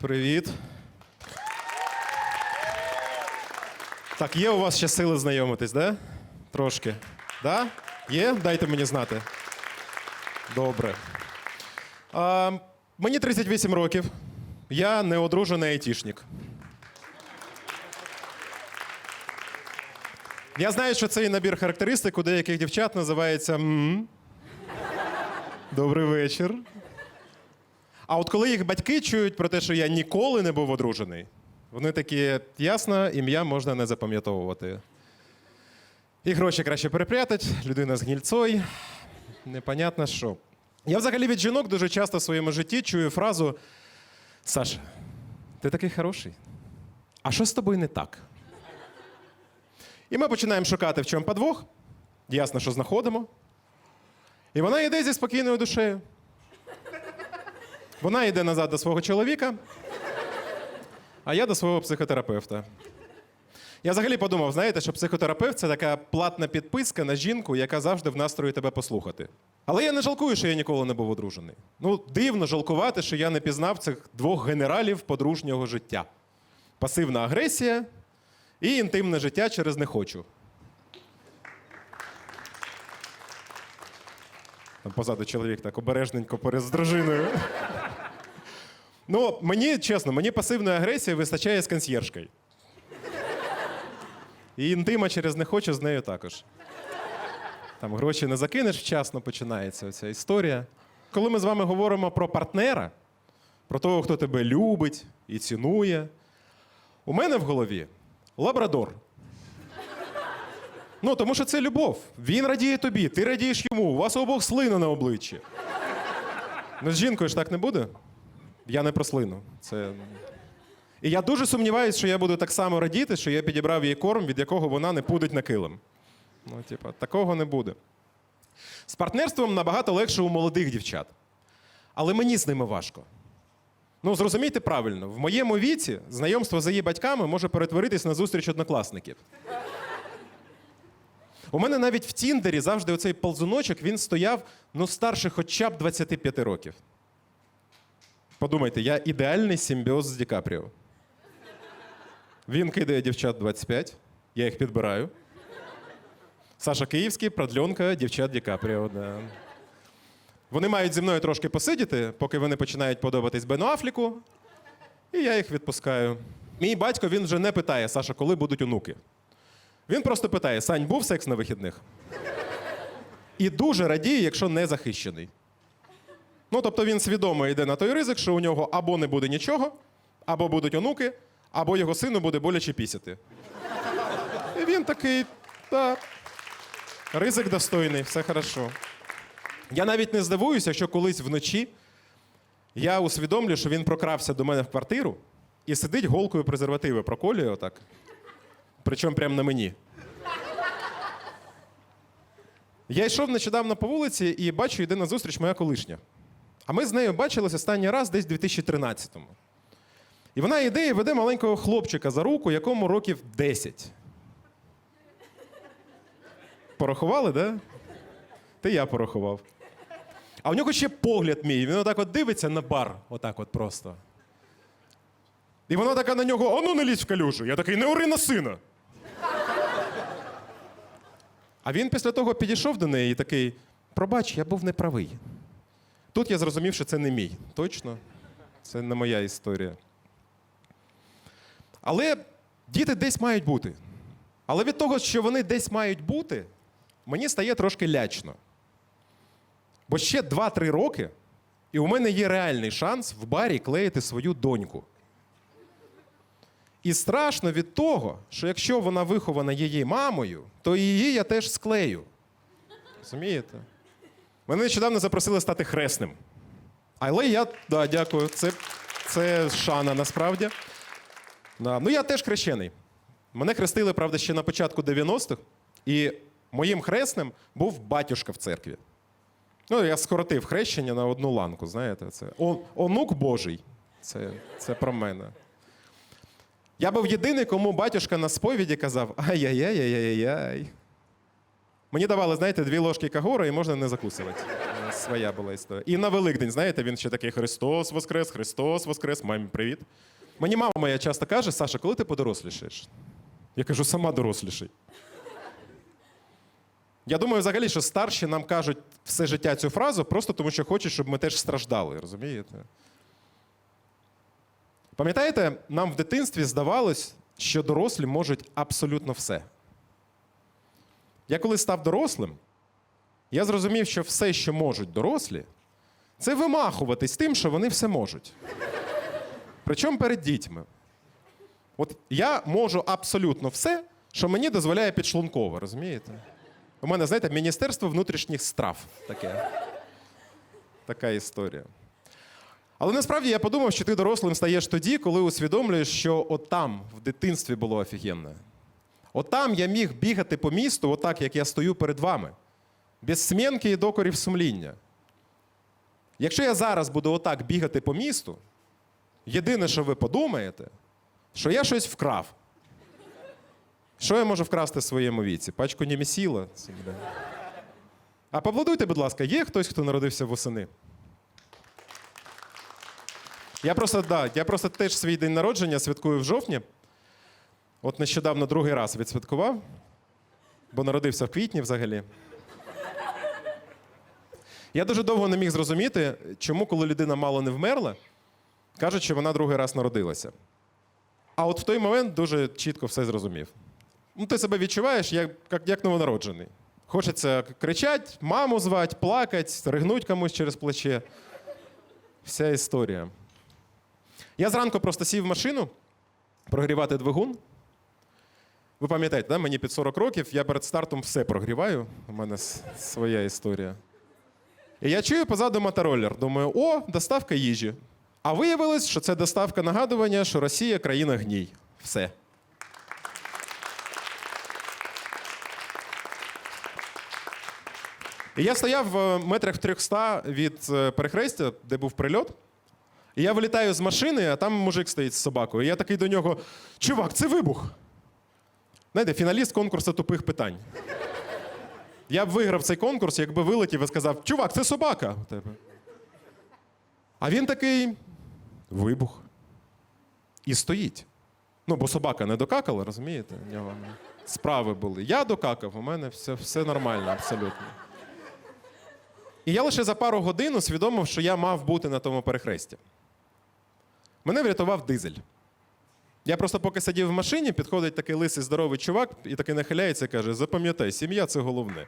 Привіт. Так, є у вас ще сили знайомитись, да? Трошки. Да? Є? Дайте мені знати. Добре. А, мені 38 років. Я неодружений айтішник. Я знаю, що цей набір характеристик у деяких дівчат називається «М». Добрий вечір. А от коли їх батьки чують про те, що я ніколи не був одружений, вони такі, ясно, ім'я можна не запам'ятовувати. І гроші краще перепрятать, людина з гнільцой. Непонятно що. Я взагалі від жінок дуже часто в своєму житті чую фразу: Саша, ти такий хороший. А що з тобою не так? І ми починаємо шукати, в чому подвох. Ясно, що знаходимо. І вона йде зі спокійною душею. Вона йде назад до свого чоловіка, а я до свого психотерапевта. Я взагалі подумав, знаєте, що психотерапевт це така платна підписка на жінку, яка завжди в настрої тебе послухати. Але я не жалкую, що я ніколи не був одружений. Ну, дивно жалкувати, що я не пізнав цих двох генералів подружнього життя: пасивна агресія і інтимне життя через не хочу. Там позаду чоловік так обережненько поряд з дружиною. Ну, мені чесно, мені пасивної агресії вистачає з консьєршкою. І інтима через не хочу з нею також. Там гроші не закинеш вчасно, починається ця історія. Коли ми з вами говоримо про партнера, про того, хто тебе любить і цінує, у мене в голові лабрадор. Ну, тому що це любов. Він радіє тобі, ти радієш йому, у вас обох слина на обличчі. Ну, з жінкою ж так не буде. Я не про слину. Це... І я дуже сумніваюся, що я буду так само радіти, що я підібрав їй корм, від якого вона не пудить на килим. Ну, типа, такого не буде. З партнерством набагато легше у молодих дівчат. Але мені з ними важко. Ну, зрозумійте правильно, в моєму віці знайомство з її батьками може перетворитись на зустріч однокласників. У мене навіть в Тіндері завжди оцей ползуночок він стояв ну, старше хоча б 25 років. Подумайте, я ідеальний симбіоз з Ді Капріо. Він кидає дівчат 25, я їх підбираю. Саша Київський, продльонка дівчат Ді Капріо. Да. Вони мають зі мною трошки посидіти, поки вони починають подобатись Бену Афліку, і я їх відпускаю. Мій батько він вже не питає, Саша, коли будуть онуки. Він просто питає: Сань, був секс на вихідних? І дуже радіє, якщо не захищений. Ну, тобто він свідомо йде на той ризик, що у нього або не буде нічого, або будуть онуки, або його сину буде боляче пісяти. І він такий, так, ризик достойний, все хорошо. Я навіть не здивуюся, що колись вночі я усвідомлю, що він прокрався до мене в квартиру і сидить голкою презервативи, проколює отак. Причому прямо на мені. Я йшов нещодавно по вулиці і бачу, йде на зустріч моя колишня. А ми з нею бачились останній раз десь у 2013-му. І вона йде і веде маленького хлопчика за руку, якому років 10. Порахували, да? Ти я порахував. А у нього ще погляд мій. Він отак от дивиться на бар, отак от просто. І вона така на нього: ану не лізь в калюжу. Я такий, не ори на сина. А він після того підійшов до неї і такий: пробач, я був неправий. Тут я зрозумів, що це не мій. Точно? Це не моя історія. Але діти десь мають бути. Але від того, що вони десь мають бути, мені стає трошки лячно. Бо ще 2-3 роки, і у мене є реальний шанс в барі клеїти свою доньку. І страшно від того, що якщо вона вихована її мамою, то її я теж склею. Розумієте? Мене нещодавно запросили стати хресним. Але я, да, дякую, це, це шана насправді. Да. Ну, я теж хрещений. Мене хрестили, правда, ще на початку 90-х, і моїм хресним був батюшка в церкві. Ну, я скоротив хрещення на одну ланку, знаєте, це онук Божий. Це, це про мене. Я був єдиний, кому батюшка на сповіді казав: ай-яй-яй-яй-яй-яй. Мені давали, знаєте, дві ложки кагора і можна не закусувати. Своя була історія. І на Великдень, знаєте, він ще такий Христос Воскрес, Христос Воскрес, мамі привіт. Мені мама моя часто каже: Саша, коли ти подорослішаєш? Я кажу, сама доросліший. Я думаю, взагалі, що старші нам кажуть все життя цю фразу, просто тому що хочуть, щоб ми теж страждали, розумієте? Пам'ятаєте, нам в дитинстві здавалось, що дорослі можуть абсолютно все. Я коли став дорослим, я зрозумів, що все, що можуть дорослі, це вимахуватись тим, що вони все можуть. Причому перед дітьми. От я можу абсолютно все, що мені дозволяє підшлунково, розумієте? У мене, знаєте, Міністерство внутрішніх страв таке. Така історія. Але насправді я подумав, що ти дорослим стаєш тоді, коли усвідомлюєш, що отам в дитинстві було офігенно. Отам я міг бігати по місту, отак, як я стою перед вами, без смінки і докорів сумління. Якщо я зараз буду отак бігати по місту, єдине, що ви подумаєте, що я щось вкрав. Що я можу вкрасти в своєму віці? Пачку німісіла? А поаплодуйте, будь ласка, є хтось, хто народився восени? Я просто, да, я просто теж свій день народження святкую в жовтні. От нещодавно другий раз відсвяткував, бо народився в квітні взагалі. Я дуже довго не міг зрозуміти, чому, коли людина мало не вмерла, кажуть, що вона другий раз народилася. А от в той момент дуже чітко все зрозумів. Ну, ти себе відчуваєш як, як, новонароджений. Хочеться кричати, маму звати, плакати, ригнуть комусь через плече. Вся історія. Я зранку просто сів в машину прогрівати двигун. Ви пам'ятаєте, да? мені під 40 років, я перед стартом все прогріваю. У мене своя історія. І я чую позаду мотороллер. Думаю, о, доставка їжі. А виявилось, що це доставка нагадування, що Росія країна гній. Все. І я стояв в метрах 300 від е, перехрестя, де був прильот. І я вилітаю з машини, а там мужик стоїть з собакою. І я такий до нього: чувак, це вибух. Знаєте, фіналіст конкурсу тупих питань. Я б виграв цей конкурс, якби вилетів і сказав: чувак, це собака. А він такий: вибух. І стоїть. Ну, бо собака не докакала, розумієте? У нього справи були. Я докакав, у мене все, все нормально, абсолютно. І я лише за пару годин усвідомив, що я мав бути на тому перехресті. Мене врятував дизель. Я просто поки сидів в машині, підходить такий лисий здоровий чувак і такий нахиляється і каже: запам'ятай, сім'я це головне.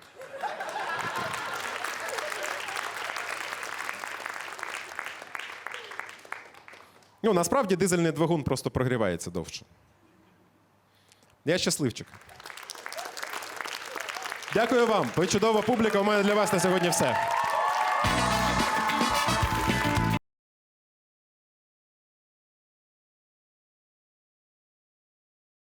Ну, насправді дизельний двигун просто прогрівається довше. Я щасливчик. Дякую вам. Ви чудова публіка. У мене для вас на сьогодні все.